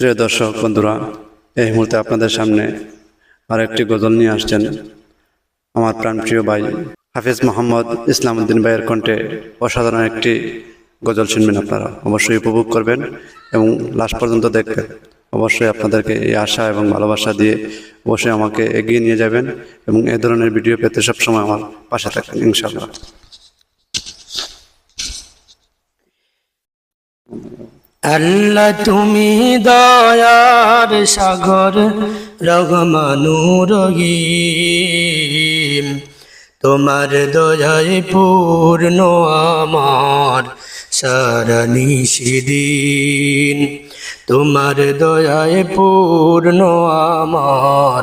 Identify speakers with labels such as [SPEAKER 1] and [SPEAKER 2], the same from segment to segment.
[SPEAKER 1] প্রিয় দর্শক, বন্ধুরা, এই মুহূর্তে আপনাদের সামনে আর একটি গজল নিয়ে আসছেন আমার প্রাণপ্রিয় ভাই হাফিজ মোহাম্মদ ইসলাম উদ্দিন ভাইয়ের কণ্ঠে অসাধারণ একটি গজল শুনবেন আপনারা। অবশ্যই উপভোগ করবেন এবং লাস্ট পর্যন্ত দেখবেন। অবশ্যই আপনাদেরকে এই আশা এবং ভালোবাসা দিয়ে অবশ্যই আমাকে এগিয়ে নিয়ে যাবেন এবং এ ধরনের ভিডিও পেতে সবসময় আমার পাশে থাকবেন ইনশাল্লাহ
[SPEAKER 2] আল্লাহ তুমি দয়ার সাগর রঘমানুর তোমার দয়ায় পূর্ণ আমার সারা তোমার দয়ায় পূর্ণ আমার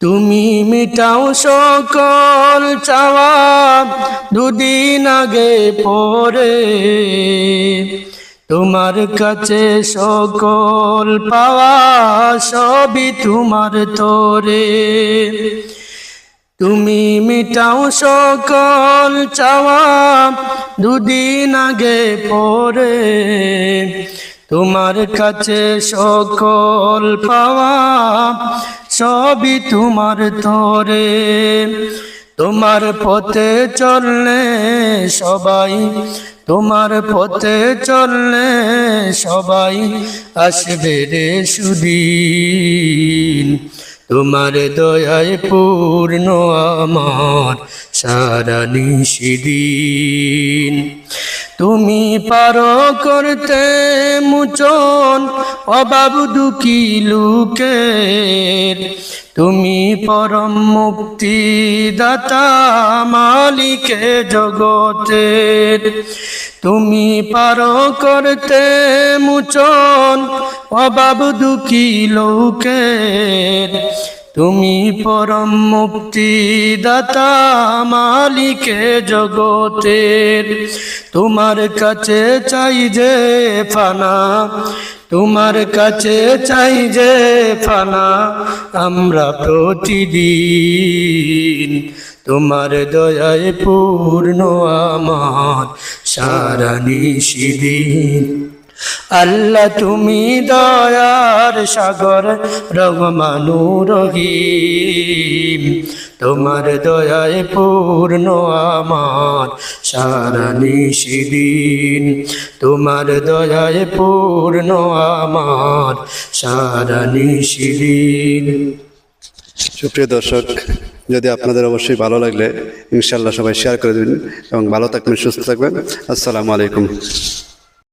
[SPEAKER 2] তুমি মিটাও সকল চাওয়া দুদিন আগে পরে। তোমার কাছে সকল পাওয়া সবই তোমার তোরে। তুমি মিটাও সকল চাওয়া দুদিন আগে পরে। তোমার কাছে সকল পাওয়া সবই তোমার ধরে। তোমার পথে চললে সবাই তোমার পথে চললে সবাই আসবে রে সুদিন। তোমার দয়ায় পূর্ণ আমার সারা নিশিদিন। তুমি পারো করতে মুচন অবাব দুঃখী লুকের। তুমি পরম মুক্তি দাতা মালিকে জগতের। তুমি পারো করতে মুচন অবাব দুঃখী লোকের। তুমি পরম মুক্তিদাতা মালিকে জগতের। তোমার কাছে চাই যে ফানা তোমার কাছে চাই যে ফানা আমরা প্রতিদিন তোমার দয়ায় পূর্ণ আমার সারা নিশিদিন। আল্লাহ তুমি দয়ার সাগর রঘমানু তোমার দয়ায় পূর্ণ আমার, সারা নিশিদিন। তোমার দয়ায় পূর্ণ আমার, সারা নিশিদিন।
[SPEAKER 1] সুপ্রিয় দর্শক, যদি আপনাদের অবশ্যই ভালো লাগলে ইনশাল্লাহ সবাই শেয়ার করে দেবেন এবং ভালো থাকবেন, সুস্থ থাকবেন। আসসালামু আলাইকুম।